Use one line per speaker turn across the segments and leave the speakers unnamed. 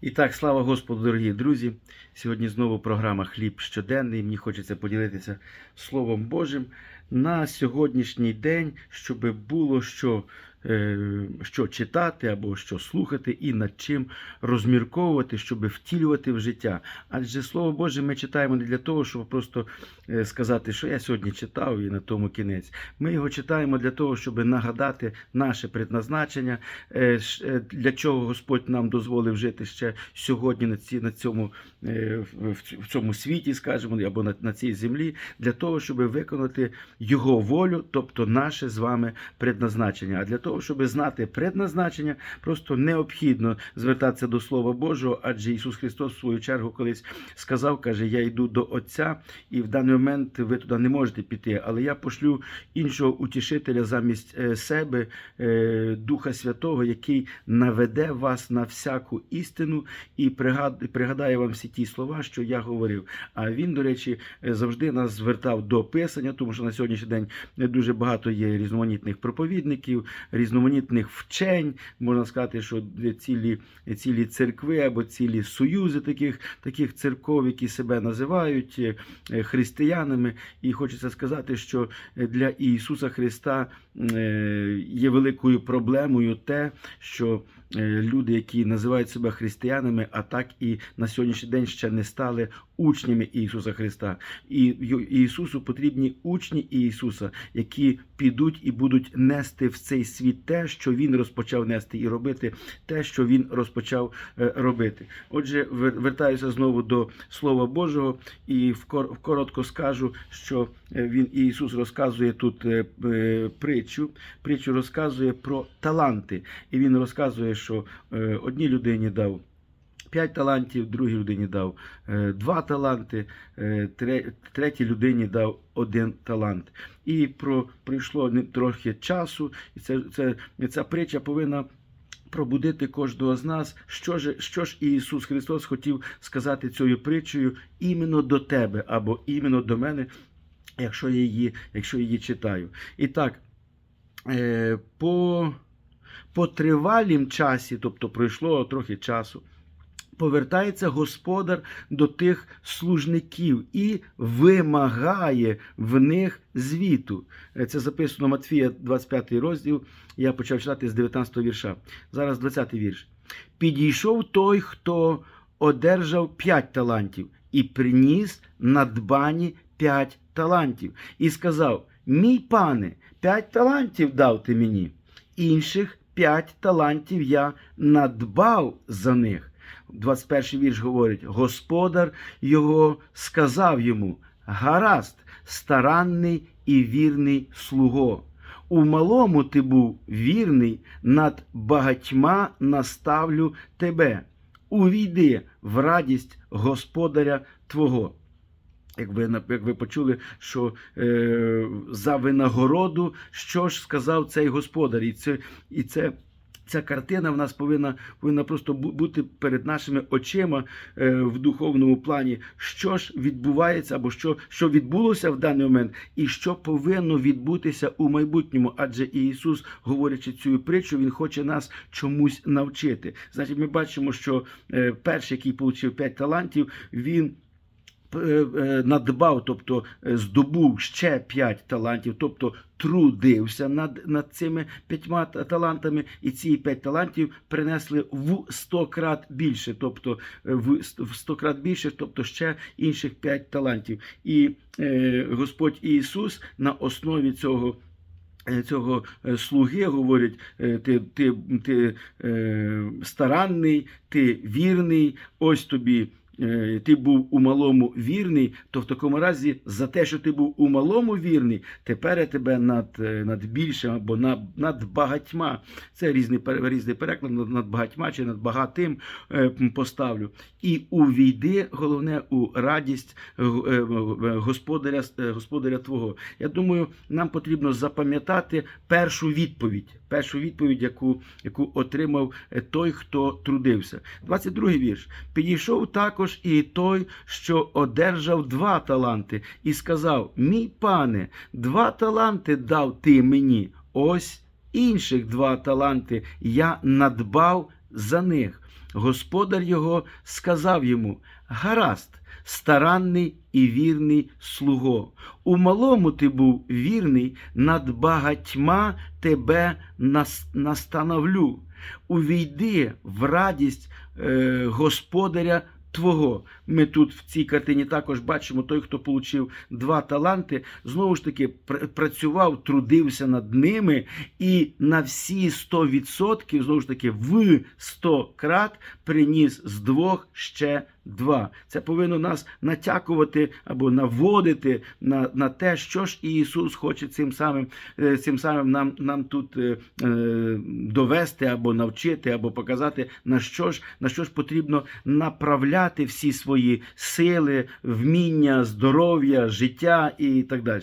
І так, слава Господу, дорогі друзі. Сьогодні знову програма Хліб щоденний. Мені хочеться поділитися Словом Божим на сьогоднішній день, щоб було що, що читати або що слухати і над чим розмірковувати, щоб втілювати в життя. Адже Слово Боже ми читаємо не для того, щоб просто е, сказати, що я сьогодні читав і на тому кінець. Ми його читаємо для того, щоб нагадати наше предназначення, е, е, для чого Господь нам дозволив жити ще сьогодні на, ці, на цьому, е, в цьому світі, скажімо, або на, на цій землі, для того, щоб виконати Його волю, тобто наше з вами предназначення. А для того, щоб знати предназначення, просто необхідно звертатися до Слова Божого, адже Ісус Христос в свою чергу колись сказав, каже: Я йду до Отця, і в даний момент ви туди не можете піти, але я пошлю іншого утішителя замість е, себе, е, Духа Святого, який наведе вас на всяку істину і пригад- пригадає вам всі ті слова, що я говорив. А він, до речі, е, завжди нас звертав до писання, тому що на сьогоднішній день дуже багато є різноманітних проповідників, різноманітних вчень. Можна сказати, що цілі, цілі церкви або цілі союзи таких, таких церков, які себе називають е, е, християнами. І хочеться сказати, що для Ісуса Христа е, є великою проблемою те, що люди, які називають себе християнами, а так і на сьогоднішній день ще не стали учнями Ісуса Христа. І Ісусу потрібні учні Ісуса, які підуть і будуть нести в цей світ те, що Він розпочав нести, і робити те, що Він розпочав е, робити. Отже, вертаюся знову до Слова Божого і вкоротко скажу, що е, він Ісус розказує тут е, е, притчу. Притчу розказує про таланти. І він розказує, що е, одній людині дав. П'ять талантів, другій людині дав е, два таланти, е, третій людині дав один талант. І про пройшло не- трохи часу, і це, це, ця притча повинна пробудити кожного з нас, що ж, що ж Ісус Христос хотів сказати цією притчею іменно до тебе або іменно до мене, якщо я її, якщо її читаю. І так, е, по, по тривалім часі, тобто пройшло трохи часу, повертається господар до тих служників і вимагає в них звіту. Е, Це записано Матфія, 25 розділ. Я почав читати з 19 вірша. Зараз 20 вірш. Підійшов той, хто одержав 5 талантів, і приніс надбані 5 талантів, і сказав: Мій пане, 5 талантів дав ти мені, інших 5 талантів я надбав за них. 21 вірш говорить: Господар його сказав йому: Гаразд, старанний і вірний слуго. У малому ти був вірний, над багатьма наставлю тебе. Увійди в радість господаря Твого. Як ви, як ви почули, що е, за винагороду, що ж сказав цей господар? І це, і це ця картина в нас повинна, повинна просто бу- бути перед нашими очима е, в духовному плані, що ж відбувається, або що, що відбулося в даний момент, і що повинно відбутися у майбутньому. Адже Ісус, говорячи цю притчу, Він хоче нас чомусь навчити. Значить, ми бачимо, що е, перший, який отримав 5 талантів, він надбав, тобто е, здобув ще п'ять талантів, тобто трудився над, над цими п'ятьма талантами, і ці п'ять талантів принесли в сто крат більше, тобто е, в с- в сто крат більше, тобто ще інших п'ять талантів. І е, Господь Ісус на основі цього. е, Цього е, слуги говорять, е, ти, ти, ти е, старанний, ти вірний, ось тобі е, ти був у малому вірний, то в такому разі за те, що ти був у малому вірний, тепер я тебе над, е, над більшим або над, над багатьма. Це різний, різний переклад над багатьма чи над багатим е, поставлю. І увійди, головне, у радість е, е, е, господаря, господаря Твого. Я думаю, нам потрібно запам'ятати першу відповідь, першу відповідь, яку, яку отримав той, хто трудився. 22 вірш. Підійшов також і той, що одержав два таланти, і сказав: Мій пане, два таланти дав ти мені. Ось інших два таланти я надбав за них. Господар його сказав йому: Гаразд, старанний і вірний слуго. У малому ти був вірний, над багатьма тебе настановлю. Увійди в радість е, господаря Твого. Ми тут в цій картині також бачимо той, хто отримав два таланти, знову ж таки пр- працював, трудився над ними і на всі 100%, знову ж таки, в 100 крат приніс з двох ще два. Це повинно нас натякувати або наводити на, на те, що ж Ісус хоче цим самим, е, цим самим нам, нам тут е, е, довести або навчити, або показати, на що ж, на що ж потрібно направляти всі свої сили, вміння, здоров'я, життя і так далі.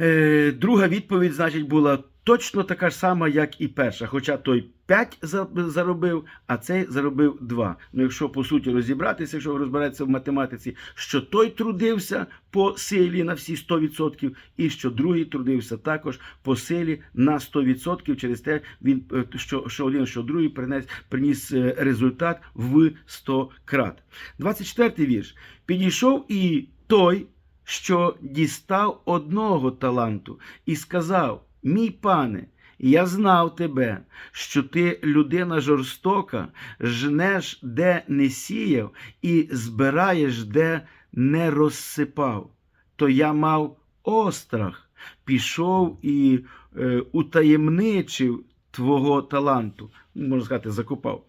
Е, Друга відповідь, значить, була точно така ж сама, як і перша. Хоча той 5 заробив, а цей заробив 2. Ну, якщо по суті розібратися, якщо розбиратися в математиці, що той трудився по силі на всі 100%, і що другий трудився також по силі на 100%. Через те він е, що, що один, що другий приніс, приніс е, результат в 100 крат. 24 вірш. Підійшов і той, що дістав одного таланту, і сказав: Мій пане, я знав тебе, що ти людина жорстока, жнеш, де не сіяв, і збираєш, де не розсипав. То я мав острах, пішов і е, утаємничив твого таланту, можна сказати, закопав.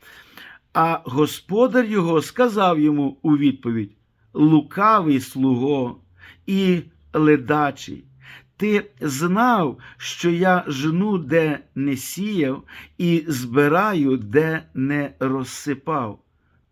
А господар його сказав йому у відповідь: лукавий слуго і ледачий. Ти знав, що я жну, де не сіяв, і збираю, де не розсипав.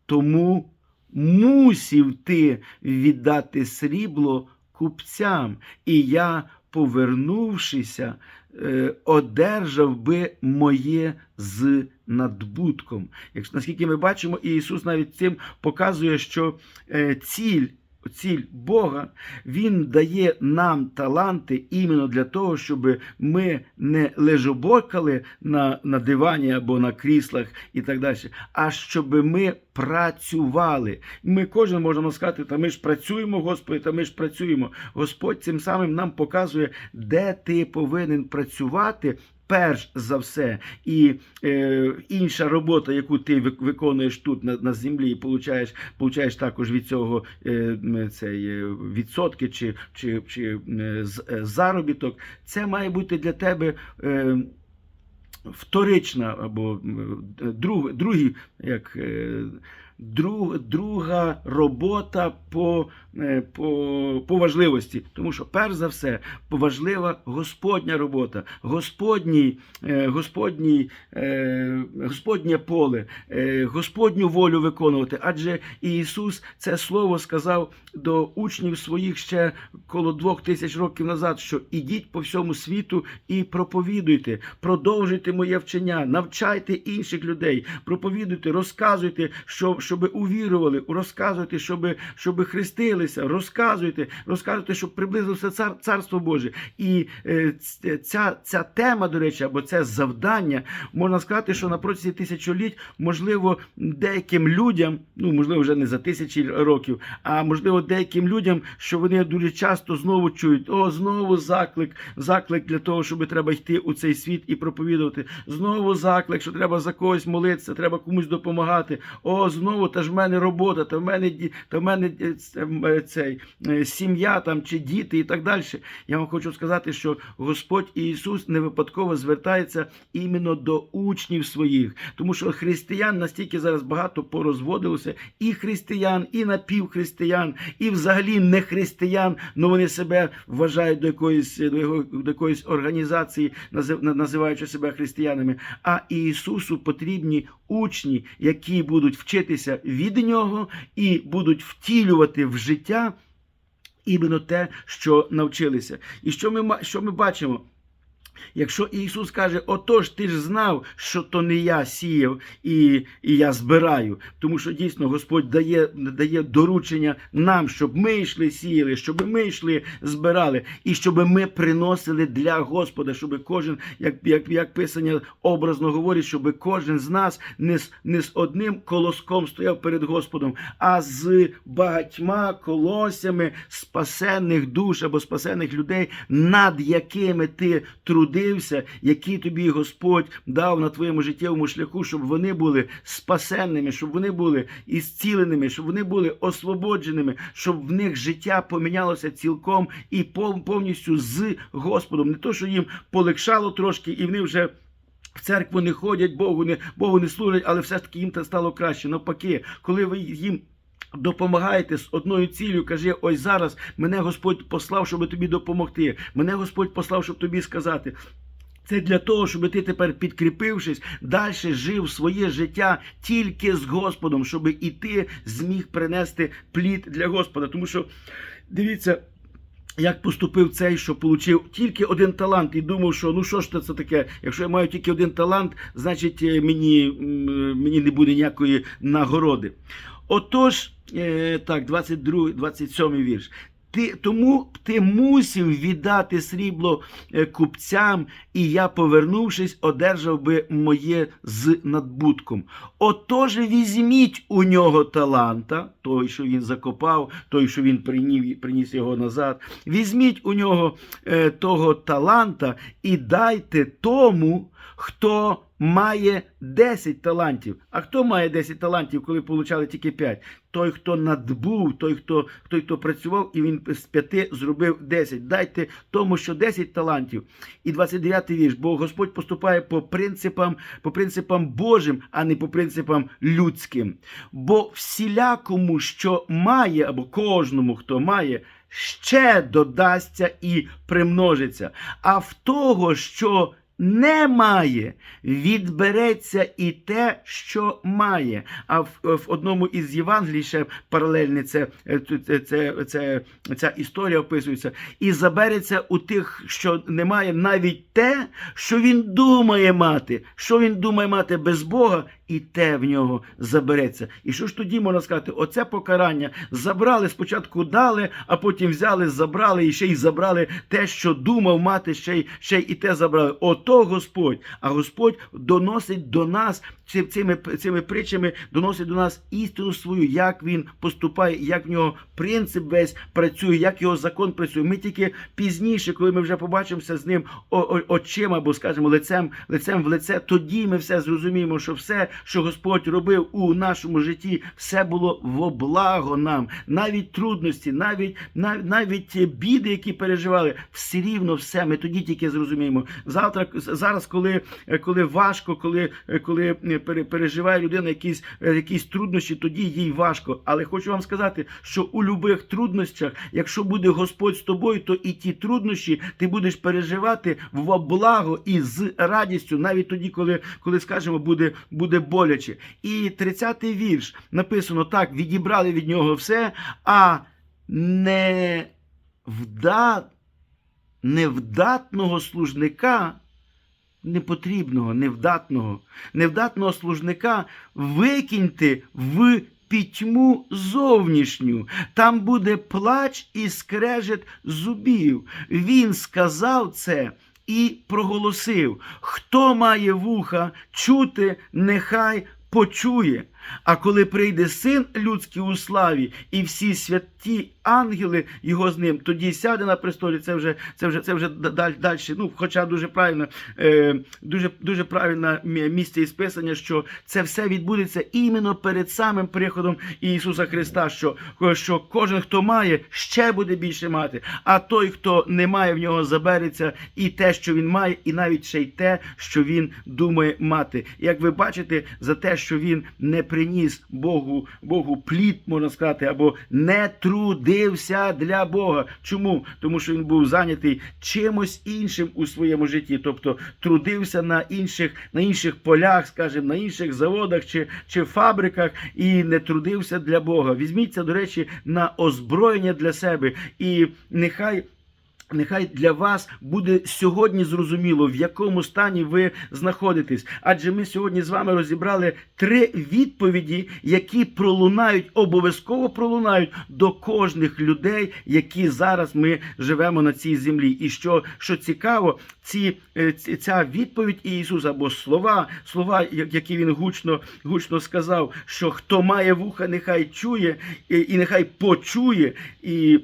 Тому мусів ти віддати срібло купцям, і я, повернувшися, е, одержав би моє з надбутком. Наскільки ми бачимо, Ісус навіть цим показує, що е, ціль. Ціль Бога, Він дає нам таланти іменно для того, щоб ми не лежоборкали на, на дивані або на кріслах і так далі, а щоб ми працювали. Ми кожен можемо сказати, та ми ж працюємо, Господи, та ми ж працюємо. Господь цим самим нам показує, де ти повинен працювати. Перш за все, і е, інша робота, яку ти виконуєш тут на, на землі, і получаєш, получаєш також від цього е, цей, е, відсотки чи, чи, чи е, заробіток, це має бути для тебе. Е, Вторична або друг, другі, як, е, друг, друга робота по, е, по, по важливості. Тому що, перш за все, важлива Господня робота, Господній, е, Господній, е, Господнє поле, Господню волю виконувати. Адже Ісус це слово сказав до учнів своїх ще коло двох тисяч років назад, що ідіть по всьому світу і проповідуйте, продовжуйте моє вчення, навчайте інших людей, проповідуйте, розказуйте, що, щоб увірували, розказуйте, щоб, щоб хрестилися, розказуйте, розказуйте, щоб приблизилося цар, царство Боже. І е, ця, ця тема, до речі, або це завдання, можна сказати, що на протязі тисячоліть, можливо, деяким людям, ну можливо, вже не за тисячі років, а можливо, деяким людям, що вони дуже часто знову чують: о, знову заклик, заклик для того, щоб треба йти у цей світ і проповідувати. Знову заклик, що треба за когось молитися, треба комусь допомагати. О, знову та ж в мене робота, та в мене та в мене е, е, цей е, сім'я там чи діти і так далі. Я вам хочу сказати, що Господь Ісус не випадково звертається іменно до учнів своїх, тому що християн настільки зараз багато порозводилося, і християн, і напівхристиян, і взагалі не християн, але вони себе вважають до якоїсь до якоїсь організації, називаючи себе християнами. А Ісусу потрібні учні, які будуть вчитися від нього і будуть втілювати в життя іменно те, що навчилися. І що ми, що ми бачимо? Якщо Ісус каже, отож ти ж знав, що то не я сіяв і, і я збираю, тому що дійсно Господь дає, дає доручення нам, щоб ми йшли сіяли, щоб ми йшли збирали, і щоб ми приносили для Господа, щоб кожен, як, як, як Писання образно говорить, щоб кожен з нас не з, не з одним колоском стояв перед Господом, а з багатьма колосями спасенних душ або спасених людей, над якими ти трудився, які тобі Господь дав на твоєму життєвому шляху, щоб вони були спасенними, щоб вони були ісціленими, щоб вони були освободженими, щоб в них життя помінялося цілком і повністю з Господом. Не то, що їм полегшало трошки, і вони вже. В церкву не ходять, Богу не, Богу не служать, але все ж таки їм це стало краще. Навпаки, коли ви їм допомагаєте з одною цілею, каже, ось зараз мене Господь послав, щоб тобі допомогти. Мене Господь послав, щоб тобі сказати. Це для того, щоб ти тепер, підкріпившись, далі жив своє життя тільки з Господом, щоб і ти зміг принести плід для Господа. Тому що дивіться. Як поступив цей, що отримав тільки один талант, і думав, що ну що ж це таке? Якщо я маю тільки один талант, значить е, мені, мені не буде ніякої нагороди. Отож, е, так, 22, 27 вірш. Ти, тому ти мусив віддати срібло е, купцям, і я, повернувшись, одержав би моє з надбутком. Отож, візьміть у нього таланта, той, що він закопав, той, що він принів, приніс його назад. Візьміть у нього е, того таланта і дайте тому, хто має 10 талантів. А хто має 10 талантів, коли получали тільки 5? Той, хто надбув, той, хто, той, хто працював, і він з 5 зробив 10. Дайте тому, що 10 талантів. І 29 вірш. Бо Господь поступає по принципам, по принципам Божим, а не по принципам людським. Бо всілякому, що має, або кожному, хто має, ще додасться і примножиться. А в того, що немає, відбереться і те, що має. А в, в одному із Євангелій ще паралельне це, це, це, це, ця історія описується. І забереться у тих, що немає, навіть те, що він думає мати. Що він думає мати без Бога, і те в нього забереться. І що ж тоді можна сказати? Оце покарання забрали, спочатку дали, а потім взяли, забрали і ще й забрали те, що думав мати, ще й ще й і те забрали. Ото Господь. А Господь доносить до нас цими, цими притчами, доносить до нас істину свою, як він поступає, як в нього принцип весь працює, як його закон працює. Ми тільки пізніше, коли ми вже побачимося з ним очима, або скажімо, лицем, лицем в лице, тоді ми все зрозуміємо, що все, що Господь робив у нашому житті, все було во благо нам. Навіть трудності, навіть навіть, навіть біди, які переживали, все рівно все. Ми тоді тільки зрозуміємо. Завтра зараз, коли, коли важко, коли, коли переживає людина якісь, якісь труднощі, тоді їй важко. Але хочу вам сказати, що у любих труднощах, якщо буде Господь з тобою, то і ті труднощі ти будеш переживати в благо і з радістю, навіть тоді, коли, коли скажемо, буде, буде боляче. І 30-й вірш написано так: відібрали від нього все, а не вда... невдатного служника. Непотрібного, невдатного, невдатного служника викиньте в пітьму зовнішню. Там буде плач і скрежет зубів. Він сказав це і проголосив: Хто має вуха чути, нехай почує. А коли прийде син людський у славі, і всі святі ангели його з ним, тоді сяде на престолі. Це вже це вже це вже далі. далі. Ну, хоча дуже правильно, е, дуже дуже правильне місце із писання, що це все відбудеться іменно перед самим приходом Ісуса Христа. Що, що кожен, хто має, ще буде більше мати. А той, хто не має, в нього забереться і те, що він має, і навіть ще й те, що він думає мати. Як ви бачите, за те, що він не приніс Богу, Богу плід, можна сказати, або не трудився для Бога. Чому? Тому що він був зайнятий чимось іншим у своєму житті, тобто трудився на інших, на інших полях, скажімо, на інших заводах чи, чи фабриках і не трудився для Бога. Візьміться, до речі, на озброєння для себе, і нехай. Нехай для вас буде сьогодні зрозуміло, в якому стані ви знаходитесь. Адже ми сьогодні з вами розібрали три відповіді, які пролунають, обов'язково пролунають до кожних людей, які зараз ми живемо на цій землі. І що, що цікаво, ці, е, ця відповідь Ісуса або слова, слова, які він гучно, гучно сказав, що хто має вуха, нехай чує і, і нехай почує. І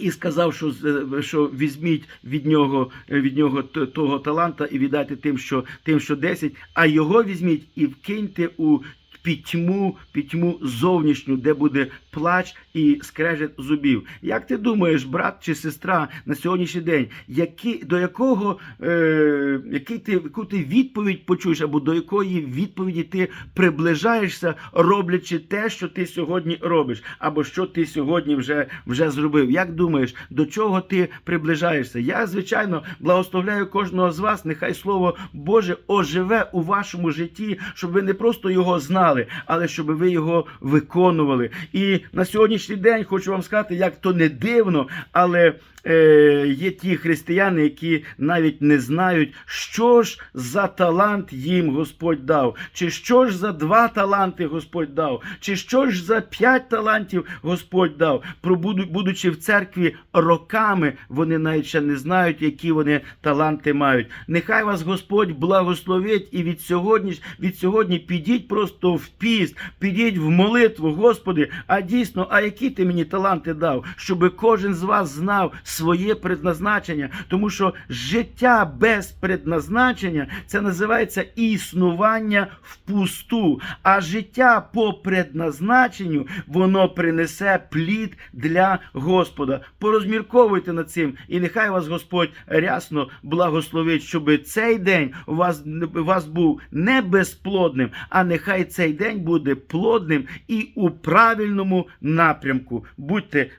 і сказав, що, з- що візьміть від нього, від нього того таланта і віддайте тим, що тим, що 10, а його візьміть і вкиньте у пітьму, пітьму зовнішню, де буде плач і скрежет зубів. Як ти думаєш, брат чи сестра на сьогоднішній день, які, до якого е, який ти, яку ти відповідь почуєш, або до якої відповіді ти приближаєшся, роблячи те, що ти сьогодні робиш, або що ти сьогодні вже, вже зробив? Як думаєш, до чого ти приближаєшся? Я, звичайно, благословляю кожного з вас. Нехай слово Боже оживе у вашому житті, щоб ви не просто його знали, але щоб ви його виконували. І на сьогоднішній день хочу вам сказати, як то не дивно, але е, є ті християни, які навіть не знають, що ж за талант їм Господь дав, чи що ж за два таланти Господь дав, чи що ж за п'ять талантів Господь дав. Будучи в церкві роками, вони навіть ще не знають, які вони таланти мають. Нехай вас Господь благословить і від сьогодні, від сьогодні підіть просто в піст, підіть в молитву, Господи, а дійсно, а які ти мені таланти дав, щоб кожен з вас знав своє предназначення, тому що життя без предназначення це називається існування впусту. А життя по предназначенню воно принесе плід для Господа. Порозмірковуйте над цим, і нехай вас Господь рясно благословить, щоб цей день у вас, у вас був не безплодним, а нехай цей день буде плодним і у правильному напрямку. Будьте